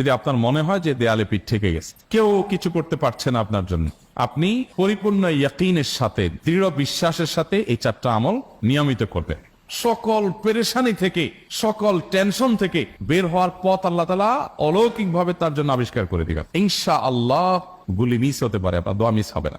যদি আপনার মনে হয় যে দেয়ালে পিঠ থেকে গেছে, কেউ কিছু করতে পারছে না আপনার জন্য, আপনি পরিপূর্ণ ইয়াকিনের সাথে, দৃঢ় বিশ্বাসের সাথে এই চারটা আমল নিয়মিত করবেন। সকল পেরেশানি থেকে, সকল টেনশন থেকে বের হওয়ার পথ আল্লাহ তালা অলৌকিক ভাবে তার জন্য আবিষ্কার করে দিবেন। ইনশা আল্লাহ গুলি মিস হতে পারে, আপনার দোয়া মিস হবে না।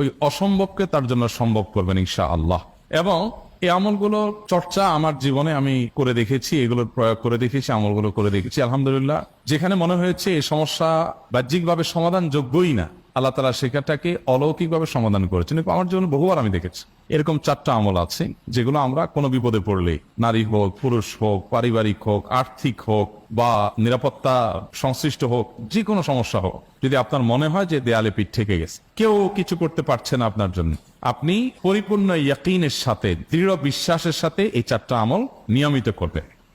ওই অসম্ভবকে তার জন্য সম্ভব করবেন ইনশা আল্লাহ এবং এই আমলগুলো চর্চা আমার জীবনে আমি করে দেখেছি, এগুলো প্রয়োগ করে দেখেছি, আমলগুলো করে দেখেছি। আলহামদুলিল্লাহ, যেখানে মনে হয়েছে এই সমস্যা বাহ্যিকভাবে সমাধান যোগ্যই না, আল্লাহ তালা সেখানটাকে অলৌকিকভাবে সমাধান করেছেন। আমার জীবনে বহুবার আমি দেখেছি। এরকম চারটা আমল আছে, যেগুলো আমরা কোনো বিপদে পড়লে, নারী হোক, পুরুষ হোক, পারিবারিক হোক, আর্থিক হোক, বা নিরাপত্তা সংশ্লিষ্ট হোক, যে কোনো সমস্যা হোক, যদি আপনার মনে হয় যে দেয়ালে পিঠ থেকে গেছে, কেউ কিছু করতে পারছে না আপনার জন্য, আপনি পরিপূর্ণ ইয়াকিনের সাথে, দৃঢ় বিশ্বাসের সাথে এই চারটা আমল নিয়মিত করবেন।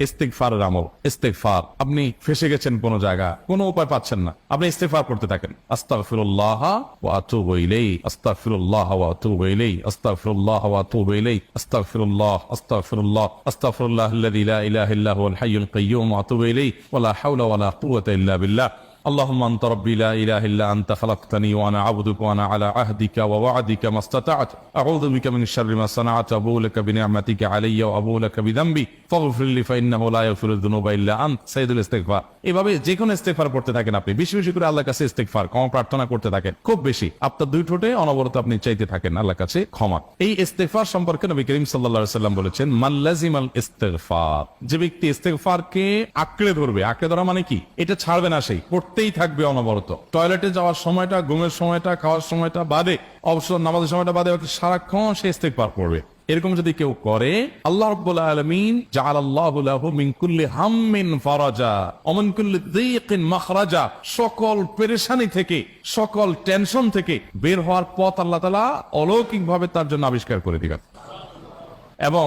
ইস্তেকফারের আমল ইস্তেকফার আপনি ফেসে গেছেন কোন জায়গা কোনো উপায় পাচ্ছেন না। আপনি ইস্তেকফার করতে থাকেন। আস্তাগফিরুল্লাহ ওয়া আতুবু ইলাইহি, আস্তাগফিরুল্লাহ ওয়া আতুবু ইলাইহি, আস্তাগফিরুল্লাহ ওয়া আতুবু ইলাইহি, আস্তাগফিরুল্লাহ আস্তাগফিরুল্লাহ আস্তাগফিরুল্লাহ আল্লাযী হুয়াল হাইয়ুল হাওলা কুওয়াতা ইল্লা বিল্লাহ। اللهم انت ربي لا اله الا انت خلقتني وانا عبدك وانا على عهدك ووعدك ما استطعت اعوذ بك من شر ما صنعت ابو لك بنعمتك علي وابو لك بذنبي فاغفر لي فانه لا يغفر الذنوب الا انت سيد الاستغفار এভাবে যে কোনো ইস্তেগফার করতে থাকেন আপনি বেশি বেশি করে আল্লাহর কাছে ইস্তেগফার ক্ষমা প্রার্থনা করতে থাকেন খুব বেশি আপনার দুই ঠোঁটে অনবরত আপনি চাইতে থাকেন আল্লাহর কাছে ক্ষমা এই ইস্তেগফার সম্পর্কে নবী করিম সাল্লাল্লাহু আলাইহি সাল্লাম বলেছেন মাল্লাজিমাল ইস্তেগফার যে ব্যক্তি ইস্তেগফারকে আঁকড়ে ধরবে আঁকড়ে ধরা মানে কি এটা ছাড়বে না সেই করতেই থাকবে অনবরত। টয়লেটে যাওয়ার সময়টা, ঘুমের সময়টা, খাওয়ার সময়টা বাদে, অবসর নামাজের সময়টা বাদে সারাক্ষণ সে ইস্তেগফার করবে এরকম যদি কেউ করে, আল্লাহ রাব্বুল আলামিন জাআলাল্লাহু লাহু মিন কুল্লি হাম্মিন ফারাজা, ওয়া মিন কুল্লি দীকিন মাখরাজা, সকল পেরেশানি থেকে, সকল টেনশন থেকে বের হওয়ার পথ আল্লাহ তাআলা অলৌকিকভাবে তার জন্য আবিষ্কার করে দিবেন। এবং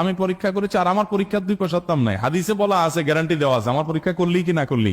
আমি পরীক্ষা করেছি আর আমার পরীক্ষার দুই পয়সার দাম নাই। হাদিসে বলা আছে গ্যারান্টি দেওয়া আছে। আমার পরীক্ষা করলি কি না করলি?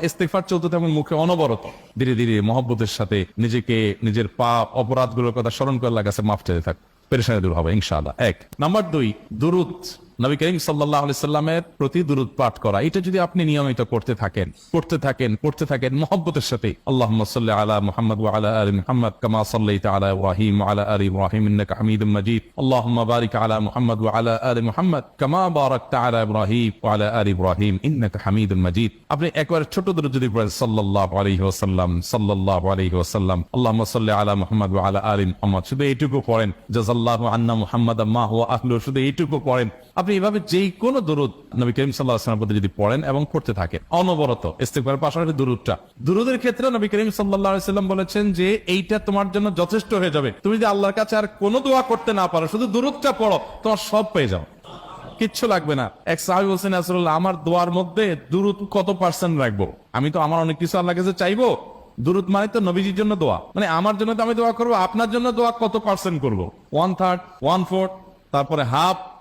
ইস্তেগফার চলতে তেমন মুখে অনবরত। ধীরে ধীরে মহব্বতের সাথে নিজেকে, নিজের পাপ, অপরাধগুলোর কথা স্মরণ করে লাগাছে, মাফ চাইতে থাক। পেরেশানি দূর হবে, ইনশাআল্লাহ। এক, নাম্বার দুই, দুরুদ। নবী করিম সাল্লাহ সাল্লামের প্রতি দুরুদ পাঠ করা। এটা যদি আপনি নিয়মিত করতে থাকেন করতে থাকেন করতে থাকেন, মহব্বতের সাথে আল্লাহ আলা মুহাম্মদ আলা আলি মুহাম্মদ কামা সাল্লাইতা আলা ইব্রাহিম ওয়া আলা আলি ইন্নাকা হামিদুম মাজিদ। আল্লাহুম্মা বারিক আলা মুহাম্মদ আলা আলি মুহাম্মদ কামা বারাকতা আলা ইব্রাহিম আলা আলি ইব্রাহিম, ইন্নাকা হামিদুম মাজিদ। আপনি একবার ছোট দুরুদ যদি পড়েন, সাল্লাল্লাহু আলাইহি ওয়াসাল্লাম, সাল্লাল্লাহু আলাইহি ওয়াসাল্লাম, আল্লাহুম্মা সাল্লি আলা মুহাম্মদ আলা আলি মুহাম্মদ, শুধু এইটুকু পড়েন। জাযাল্লাহু আন্না মুহাম্মাদাম মা হুয়া আহলু শুধু এইটুকু পড়েন। আপনি আপনি এভাবে যেই কোনো দরুদ নবী করিম সাল্লাহ প্রতি যদি পড়েন এবং পড়তে থাকেন, অনবরত ইস্তেকবার পাশাপাশি দুরুদটা। দুরুদের ক্ষেত্রে নবী করিম সাল্লাহ সাল্লাম বলেছেন যে এইটা তোমার জন্য যথেষ্ট হয়ে যাবে। তুমি যদি আল্লাহর কাছে আর কোনো দোয়া করতে না পারো, শুধু দুরুদটা পড়ো, তোমার সব পেয়ে যাও। কিচ্ছু লাগবে না। এক সাহেব হোসেন আমার দোয়ার মধ্যে দুরুদ কত পার্সেন্ট রাখব? আমি তো, আমার অনেক কিছু আল্লাহ কাছে চাইব। দুরুদ মানে তো নবীজির জন্য দোয়া। মানে আমার জন্য তো আমি দোয়া করব, আপনার জন্য দোয়া কত পার্সেন্ট করব? ওয়ান থার্ড ওয়ান ফোর্থ তারপরে হাফ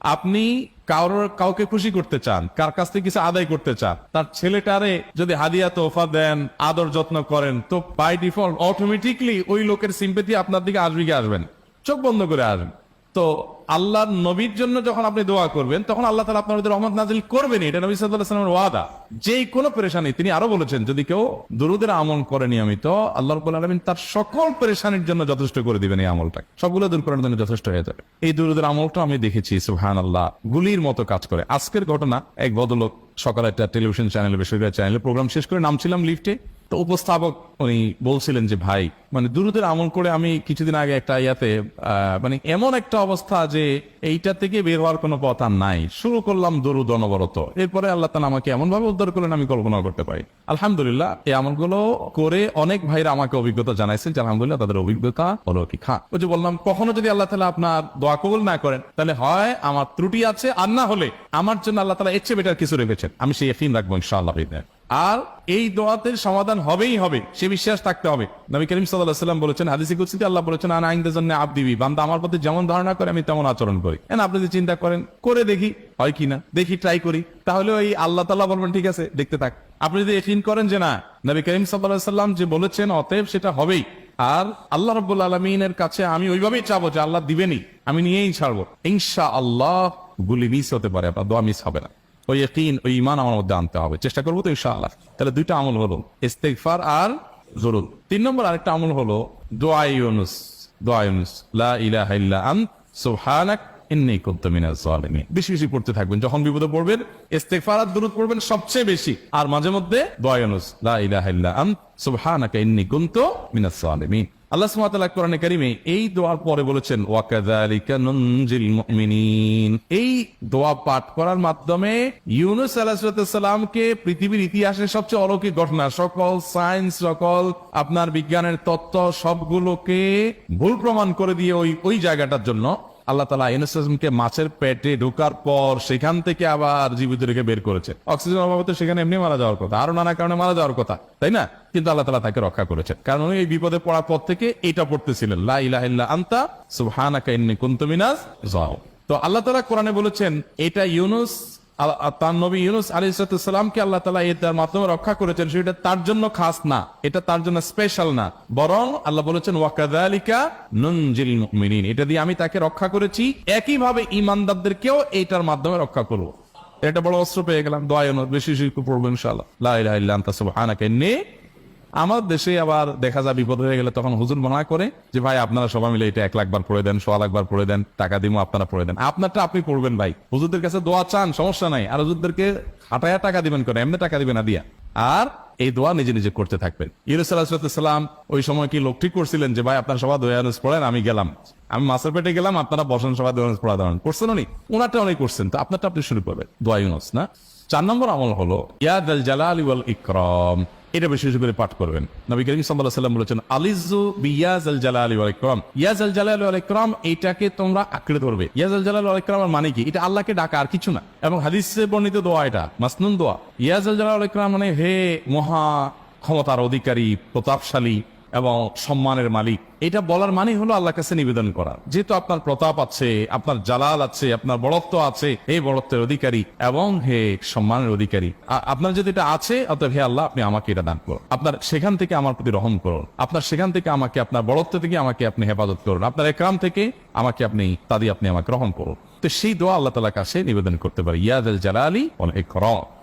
আপনি কারোর কাউকে খুশি করতে চান, কার কাছ থেকে কিছু আদায় করতে চান, তার ছেলেটারে যদি হাদিয়া তোফা দেন, আদর যত্ন করেন, তো বাই ডিফল্ট অটোমেটিকলি ওই লোকের সিম্পেথি আপনার দিকে আসবে আসবেন চোখ বন্ধ করে আসবেন তো আল্লাহর নবীর জন্য যখন আপনি দোয়া করবেন, তখন আল্লাহ তালা আপনার মধ্যে রহমত নাজিল করবেন এটা নবী সাল্লামের ওয়াদা। যেই কোনো পেরেশানি, তিনি আরও বলেছেন, যদি কেউ দুরুদের আমল করে নিয়মিত, আল্লাহ আলমিন তার সকল পরেশানির জন্য যথেষ্ট করে দিবেন এই আমলটা সবগুলো দূর করার জন্য যথেষ্ট হয়ে যাবে। এই দুরুদের আমলটা আমি দেখেছি সুহান আল্লাহ গুলির মতো কাজ করে। আজকের ঘটনা, এক ভদ্রলোক সকালে একটা টেলিভিশন চ্যানেলে, বেসরকারি চ্যানেলে প্রোগ্রাম শেষ করে নামছিলাম লিফটে। তো উপস্থাপক উনি বলছিলেন যে, ভাই মানে দুরুদের আমল করে আমি কিছুদিন আগে একটা ইয়াতে মানে এমন একটা অবস্থা যে এইটা থেকে বের হওয়ার কোনো পথ আর নাই। শুরু করলাম দরুদ অনবরত। এরপরে আল্লাহ তালা আমাকে এমন ভাবে উদ্ধার করলেন, আমি কল্পনা করতে পারি। আলহামদুলিল্লাহ, এই আমলগুলো করে অনেক ভাইরা আমাকে অভিজ্ঞতা জানাইছেন যে, আলহামদুলিল্লাহ, তাদের অভিজ্ঞতা হলো কি খা ওই যে বললাম, কখনো যদি আল্লাহ তালা আপনার দোয়া কবুল না করেন, তাহলে হয় আমার ত্রুটি আছে, আর না হলে আমার জন্য আল্লাহ তালা এর চেয়ে বেটার কিছু রেখেছেন। আমি সেই এফিন রাখব ইনশাআল্লাহ। আর এই দোয়াতের সমাধান হবেই হবে, সে বিশ্বাস থাকতে হবে। নবী করিম সাল্লাহ সাল্লাম বলেছেন, হাদিসি কুৎসিতে আল্লাহ বলেছেন, আনা আইনদের জন্য আপ দিবি বান্দা আমার প্রতি যেমন ধারণা করে, আমি তেমন আচরণ করি। এন আপনি যদি চিন্তা করেন, করে দেখি, হয় কি না? দেখি ট্রাই করি। তাহলে ওই আল্লাহ তাল্লাহ বলবেন, ঠিক আছে, দেখতে থাক। আপনি যদি এফিন করেন যে না, নবী করিম সাল্লাহ সাল্লাম যে বলেছেন, অতএব সেটা হবেই। আর আল্লাহ রব্বুল আলমিনের কাছে আমি ওইভাবেই চাবো যে আল্লাহ দিবেনি আমি নিয়েই ছাড়বো। ইনশা আল্লাহ গুলি মিস হতে পারে, আপনার দোয়া মিস হবে না। ওই ইকিন ওই ইমান আমার মধ্যে আনতে হবে। চেষ্টা করব তো ইনশাআল্লাহ। তাহলে দুইটা আমল হলো ইস্তেকফার আর জরুর তিন নম্বর আরেকটা আমল হলো, দোয়া ইউনুস দোয়া ইউনুস, লা ইলাহা ইল্লা আন সুবহানাক বেশি বেশি পড়তে থাকবেন। যখন বিপদে পড়বেন আর পড়বেন সবচেয়ে বেশি। আর মাঝে মধ্যে এই দোয়া পাঠ করার মাধ্যমে পৃথিবীর ইতিহাসের সবচেয়ে অলৌকিক ঘটনা, সকল সায়েন্স, সকল আপনার বিজ্ঞানের তত্ত্ব সবগুলোকে ভুল প্রমাণ করে দিয়ে ওই ওই জায়গাটার জন্য আল্লাহ তালা ইউনুসকে মাছের পেটে ঢোকার পর সেখান থেকে আবার জীবিত রেখে বের করেছে। অক্সিজেন অভাবে সেখানে এমনি মারা যাওয়ার কথা আরও নানা কারণে মারা যাওয়ার কথা, তাই না? কিন্তু আল্লাহ তালা তাকে রক্ষা করেছেন। কারণ উনি এই বিপদে পড়ার পর থেকে এটা পড়তেছিলেন, লা আনতা সুবহানাকা ইন্নী যাও তো আল্লাহ তালা কোরআনে বলেছেন, এটা ইউনুস তার নবী ইউনুস আলী সালামকে আল্লাহ তালা এটার মাধ্যমে রক্ষা করেছেন, সেটা তার জন্য খাস না, এটা তার জন্য স্পেশাল না। বরং আল্লাহ বলেছেন ওয়াকাদালিকা নঞ্জিল এটা দিয়ে আমি তাকে রক্ষা করেছি, একইভাবে ইমানদারদেরকেও এটার মাধ্যমে রক্ষা করব। এটা বড় অস্ত্র পেয়ে গেলাম, দোয়া বেশি শিল্প পড়ব ইনশাল্লাহ লাইলা ইল্লাহ আনাকে ইন্নী আমার দেশে আবার দেখা যায় বিপদ হয়ে গেলে তখন হুজুর মনে করে যে, ভাই, আপনারা সবাই মিলে এটা এক লাখ বার পড়ে দেন, সোয়া লাখ পড়ে দেন, টাকা দিমো, আপনারা পড়ে দেন। আপনারটা আপনি পড়বেন ভাই। হুজুরদের কাছে দোয়া চান, সমস্যা নাই। আর হুজুরদেরকে হাঁটায়া টাকা দিবেন করে এমনি টাকা দিবেন দিয়া। আর এই দোয়া নিজে নিজে করতে থাকবেন। ইউনুস সাল্লাম ওই সময় কি লোক ঠিক করছিলেন যে, ভাই, আপনার সবাই দোয়ানুস পড়েন, আমি গেলাম। আমি মাছের পেটে গেলাম, আপনারা বসেন, সবাই দোয়ানুস পড়া দেওয়ান করছেন উনি। ওনারটা অনেক করছেন। তো আপনারটা আপনি শুরু করবেন। দোয়া ইউনুস, না? চার নম্বর আমল হলো ইয়াদ আল জালাল ইকরাম। এটা বেশি বেশি করে পাঠ করবেন। নবী করিম সাল্লাহ সাল্লাম বলেছেন আলিজু বিয়াজ আল জালা আলী আলাইক্রম ইয়াজ আল জালা আলী আলাইক্রম এটাকে তোমরা আঁকড়ে ধরবে। ইয়াজ আল জালা ওয়াল ইকরাম মানে কি? এটা আল্লাহকে ডাকা আর কিছু না। এবং হাদিসে বর্ণিত দোয়া এটা, মাসনুন দোয়া। ইয়াজ আল জালা আলাইক্রম মানে হে মহা ক্ষমতার অধিকারী, প্রতাপশালী এবং সম্মানের মালিক। এটা বলার মানে হলো আল্লাহ কাছে নিবেদন করা। যেহেতু আপনার প্রতাপ আছে, আপনার জালাল আছে, আপনার বড়ত্ব আছে এই বড়ত্বের অধিকারী এবং হে সম্মানের অধিকারী। আপনার যদি এটা আছে, অতএব হে আল্লাহ, আপনি আমাকে এটা দান করুন। আপনার সেখান থেকে আমার প্রতি রহম করুন। আপনার সেখান থেকে আমাকে, আপনার বড়ত্ব থেকে আমাকে আপনি হেফাজত করুন। আপনার একরাম থেকে আমাকে আপনি, তাদি আপনি আমাকে রহম করুন। তো সেই দোয়া আল্লাহ তালা কাছে নিবেদন করতে পারে। ইয়াদ জালালি অনেক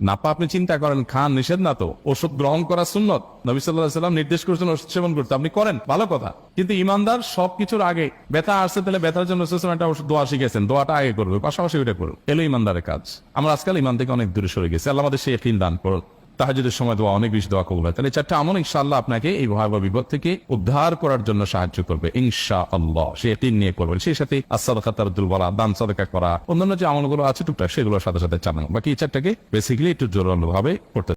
নাপা আপনি চিন্তা করেন, খান নিষেধ না তো? ওষুধ গ্রহণ করা সুন্নত? নবী সাল্লাহ সাল্লাম নির্দেশ করেছেন ওষুধ সেবন করতে। আপনি করেন, ভালো কথা। কিন্তু ইমানদার সবকিছুর আগে ব্যথা আসছে তাহলে ব্যথার জন্য একটা ওষুধ দোয়া শিখেছেন দোয়াটা আগে করবে, পাশাপাশি ওইটা করুন। এলো ইমানদারের কাজ। আমরা আজকাল ইমান থেকে অনেক দূরে সরে গেছি। আল্লাহ আমাদের সেই ফিল দান করুন। তাহাজুদের সময় দোয়া অনেক বেশি দোয়া কবুল হয়। তাহলে চারটা আমল ইনশাআল্লাহ আপনাকে এই ভয়াবহ বিপদ থেকে উদ্ধার করার জন্য সাহায্য করবে। ইনশা আল্লাহ সে তিন নিয়ে করবেন। সেই সাথে আসাদ খাতার বলা, দান, সাদেকা করা, অন্যান্য যে আমলগুলো আছে টুকটাক, সেগুলোর সাথে সাথে চালানো। বাকি এই চারটাকে বেসিক্যালি একটু জোরালো ভাবে করতে